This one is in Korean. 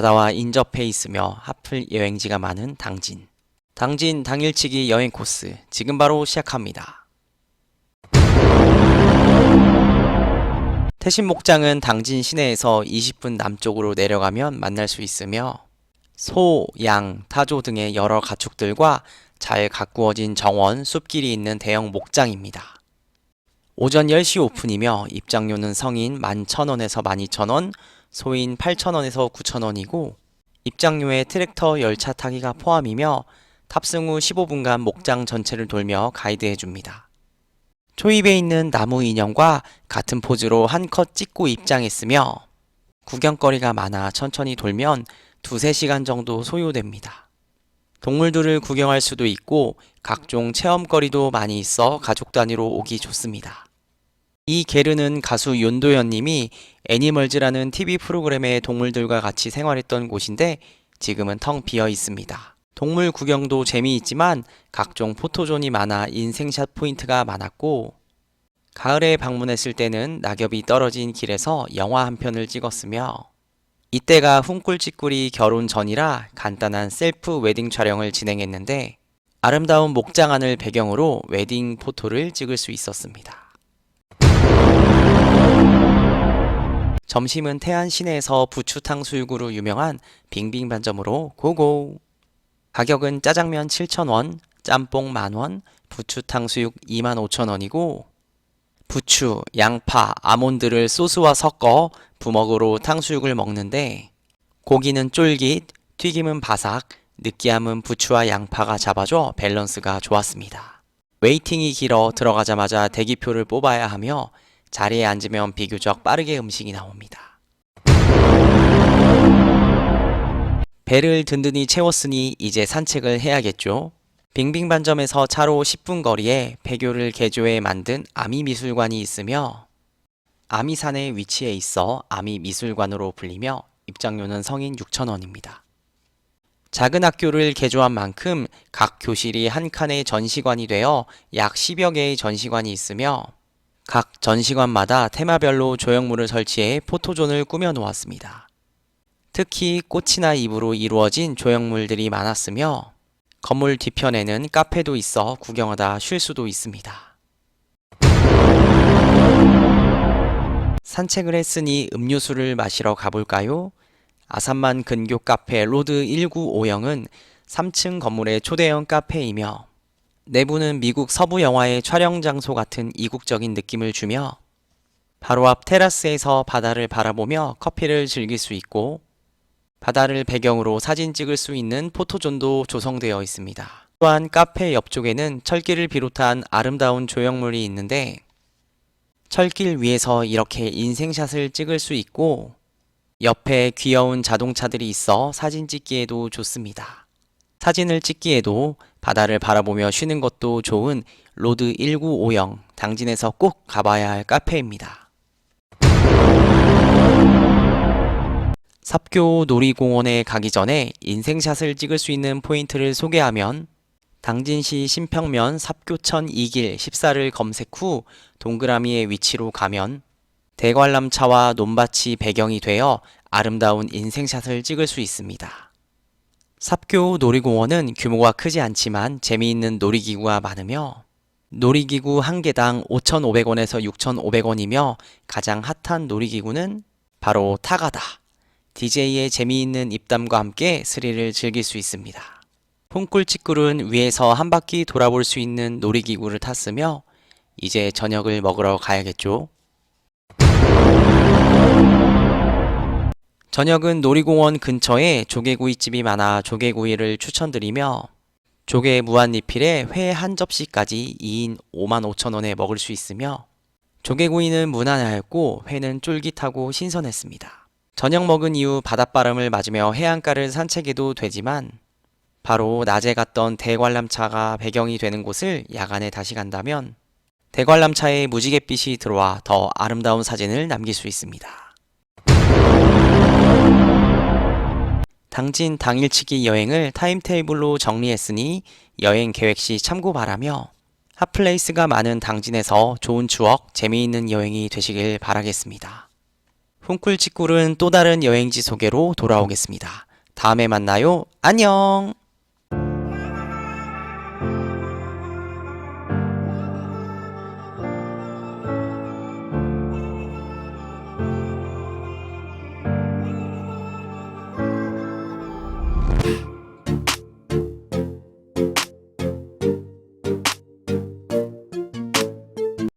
바다와 인접해 있으며 하플 여행지가 많은 당진. 당진 당일치기 여행 코스 지금 바로 시작합니다. 태신 목장은 당진 시내에서 20분 남쪽으로 내려가면 만날 수 있으며 소, 양, 타조 등의 여러 가축들과 잘 가꾸어진 정원, 숲길이 있는 대형 목장입니다. 오전 10시 오픈이며 입장료는 성인 11,000원에서 12,000원, 소인 8,000원에서 9,000원이고 입장료에 트랙터 열차 타기가 포함이며 탑승 후 15분간 목장 전체를 돌며 가이드해 줍니다. 초입에 있는 나무 인형과 같은 포즈로 한 컷 찍고 입장했으며 구경거리가 많아 천천히 돌면 두세 시간 정도 소요됩니다. 동물들을 구경할 수도 있고 각종 체험거리도 많이 있어 가족 단위로 오기 좋습니다. 이 게르는 가수 윤도현 님이 애니멀즈라는 TV 프로그램에 동물들과 같이 생활했던 곳인데 지금은 텅 비어 있습니다. 동물 구경도 재미있지만 각종 포토존이 많아 인생샷 포인트가 많았고 가을에 방문했을 때는 낙엽이 떨어진 길에서 영화 한 편을 찍었으며 이때가 훈꿀찌꿀이 결혼 전이라 간단한 셀프 웨딩 촬영을 진행했는데 아름다운 목장 안을 배경으로 웨딩 포토를 찍을 수 있었습니다. 점심은 태안 시내에서 부추탕 수육으로 유명한 빙빙 반점으로 고고. 가격은 짜장면 7,000원, 짬뽕 만원, 부추탕 수육 25,000원이고 부추, 양파, 아몬드를 소스와 섞어 부먹으로 탕수육을 먹는데 고기는 쫄깃, 튀김은 바삭, 느끼함은 부추와 양파가 잡아줘 밸런스가 좋았습니다. 웨이팅이 길어 들어가자마자 대기표를 뽑아야 하며 자리에 앉으면 비교적 빠르게 음식이 나옵니다. 배를 든든히 채웠으니 이제 산책을 해야겠죠. 빙빙반점에서 차로 10분 거리에 폐교를 개조해 만든 아미미술관이 있으며 아미산에 위치해 있어 아미미술관으로 불리며 입장료는 성인 6,000원입니다. 작은 학교를 개조한 만큼 각 교실이 한 칸의 전시관이 되어 약 10여 개의 전시관이 있으며 각 전시관마다 테마별로 조형물을 설치해 포토존을 꾸며 놓았습니다. 특히 꽃이나 잎으로 이루어진 조형물들이 많았으며 건물 뒤편에는 카페도 있어 구경하다 쉴 수도 있습니다. 산책을 했으니 음료수를 마시러 가볼까요? 아산만 근교 카페 로드 195형은 3층 건물의 초대형 카페이며 내부는 미국 서부 영화의 촬영 장소 같은 이국적인 느낌을 주며 바로 앞 테라스에서 바다를 바라보며 커피를 즐길 수 있고 바다를 배경으로 사진 찍을 수 있는 포토존도 조성되어 있습니다. 또한 카페 옆쪽에는 철길을 비롯한 아름다운 조형물이 있는데 철길 위에서 이렇게 인생샷을 찍을 수 있고 옆에 귀여운 자동차들이 있어 사진 찍기에도 좋습니다. 사진을 찍기에도 바다를 바라보며 쉬는 것도 좋은 로드 1950 당진에서 꼭 가봐야 할 카페입니다. 삽교 놀이공원에 가기 전에 인생샷을 찍을 수 있는 포인트를 소개하면 당진시 신평면 삽교천 2길 14를 검색 후 동그라미의 위치로 가면 대관람차와 논밭이 배경이 되어 아름다운 인생샷을 찍을 수 있습니다. 삽교 놀이공원은 규모가 크지 않지만 재미있는 놀이기구가 많으며 놀이기구 한 개당 5,500원에서 6,500원이며 가장 핫한 놀이기구는 바로 타가다. DJ의 재미있는 입담과 함께 스릴을 즐길 수 있습니다. 홈꿀치꿀은 위에서 한 바퀴 돌아볼 수 있는 놀이기구를 탔으며 이제 저녁을 먹으러 가야겠죠. 저녁은 놀이공원 근처에 조개구이집이 많아 조개구이를 추천드리며 조개 무한리필에 회 한 접시까지 2인 55,000원에 먹을 수 있으며 조개구이는 무난하였고 회는 쫄깃하고 신선했습니다. 저녁 먹은 이후 바닷바람을 맞으며 해안가를 산책해도 되지만 바로 낮에 갔던 대관람차가 배경이 되는 곳을 야간에 다시 간다면 대관람차에 무지갯빛이 들어와 더 아름다운 사진을 남길 수 있습니다. 당진 당일치기 여행을 타임테이블로 정리했으니 여행 계획 시 참고 바라며 핫플레이스가 많은 당진에서 좋은 추억, 재미있는 여행이 되시길 바라겠습니다. 훈쿨치꿀은 또 다른 여행지 소개로 돌아오겠습니다. 다음에 만나요. 안녕!